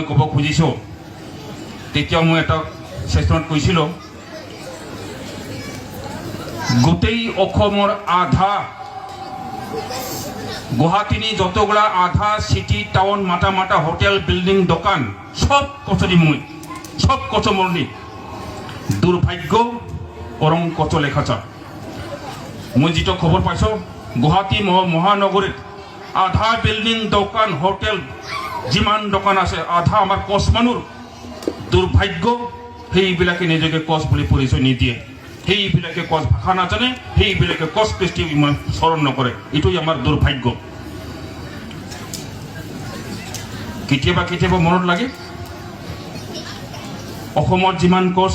মই ক'ব খুজিছোঁ। তেতিয়া মই এটা ছেশ্যনত কৈছিলোঁ। গোটেই অসমৰ আধা গুৱাহাটীনি যতগুলা আধা সিটি টাউন মাটা মাটা হোটেল বিল্ডিং দোকান সব কচরি মই সব কচমরনি দুর্ভাগ্য অরং কচ লেখাচা। মই যেটা খবর পাইছ, গুৱাহাটী মহ- মহানগরীত আধা বিল্ডিং দোকান হোটেল যিমান দোকান আছে, আধা আমাৰ কচ মানুহ। দুৰ্ভাগ্য, সেইবিলাকে নিজকে কচ বুলি পৰিচয় নিদিয়ে। সেইবিলাকে কচ ভাষা নাজানে, সেইবিলাকে কচ কৃষ্টি ইমান স্মৰণ নকৰে। এইটোৱে আমাৰ দুৰ্ভাগ্য। কেতিয়াবা কেতিয়াবা মনত লাগে, অসমত যিমান কচ,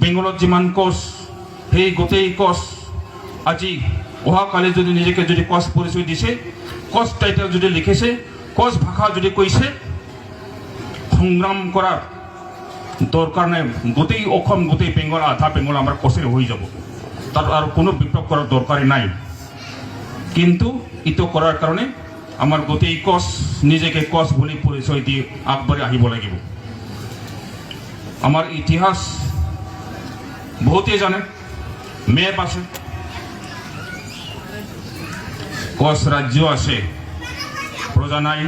বেংগলত যিমান কচ, সেই গোটেই কচ, আজি অহাকালি যদি নিজকে যদি কচ পৰিচয় দিছে, কচ টাইটেল যদি লিখিছে কচ ভাষা যদি কৈছে, সংগ্ৰাম কৰাৰ দৰকাৰ নাই গোটেই অসম, গোটেই বেংগল, আধা বেংগল আমাৰ কচেৰে হৈ যাব। তাত আৰু কোনো বিপ্লৱ কৰাৰ দৰকাৰী নাই। কিন্তু ইটো কৰাৰ কাৰণে আমাৰ গোটেই কচ, নিজকে কচ বুলি পৰিচয় দি আগবাঢ়ি আহিব লাগিব। আমাৰ ইতিহাস বহুতেই জানে, মেপ আছে, কচ ৰাজ্য আছে। প্রজা নাই।